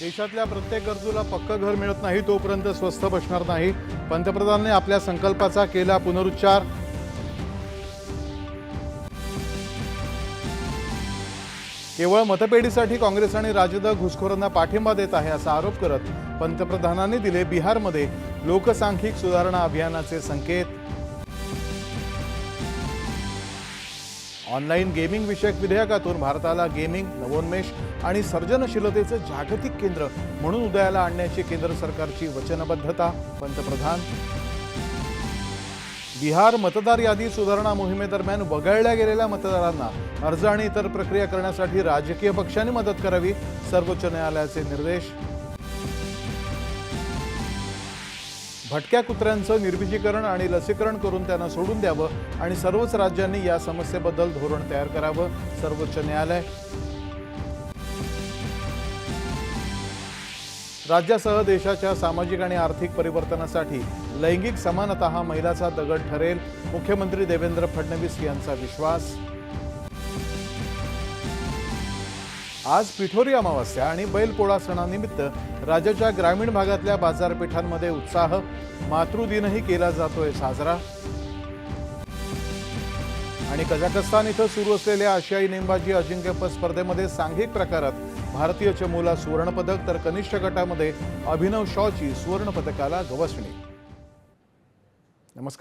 देशातल्या प्रत्येक गरजूला पक्क घर मिळत नाही तोपर्यंत स्वस्थ बसणार नाही. पंतप्रधानांनी आपल्या संकल्पाचा केला पुनरुच्चार. केवळ मतपेढीसाठी काँग्रेस आणि राजद घुसखोरांना पाठिंबा देत आहे असा आरोप करत पंतप्रधानांनी दिले बिहारमध्ये लोकसांख्यिक सुधारणा अभियानाचे संकेत. ऑनलाईन गेमिंग विषयक विधेयकातून भारताला गेमिंग नवोन्मेष आणि सर्जनशीलतेचं जागतिक केंद्र म्हणून उदयाला आणण्याची केंद्र सरकारची वचनबद्धता. पंतप्रधान. बिहार मतदार यादी सुधारणा मोहिमेदरम्यान वगळल्या गेलेल्या मतदारांना अर्ज आणि इतर प्रक्रिया करण्यासाठी राजकीय पक्षांनी मदत करावी सर्वोच्च न्यायालयाचे निर्देश. भटक्या कुत्र्यांचं निर्विजीकरण आणि लसीकरण करून त्यांना सोडून द्यावं आणि सर्वच राज्यांनी या समस्येबद्दल धोरण तयार करावं सर्वोच्च न्यायालय. राज्यासह देशाच्या सामाजिक आणि आर्थिक परिवर्तनासाठी लैंगिक समानता हा महिलाचा दगड ठरेल मुख्यमंत्री देवेंद्र फडणवीस यांचा विश्वास. आज पिठोरी अमावस्या आणि बैलपोळा सणानिमित्त राज्याच्या ग्रामीण भागातल्या बाजारपेठांमध्ये उत्साह मातृदिनही केला जातोय साजरा. आणि कझाकस्तान इथं सुरू असलेल्या आशियाई नेमबाजी अजिंक्यपद स्पर्धेमध्ये सांघिक प्रकारात भारतीय चमूला सुवर्णपदक तर कनिष्ठ गटामध्ये अभिनव शॉची सुवर्णपदकाला गवसणी. नमस्कार.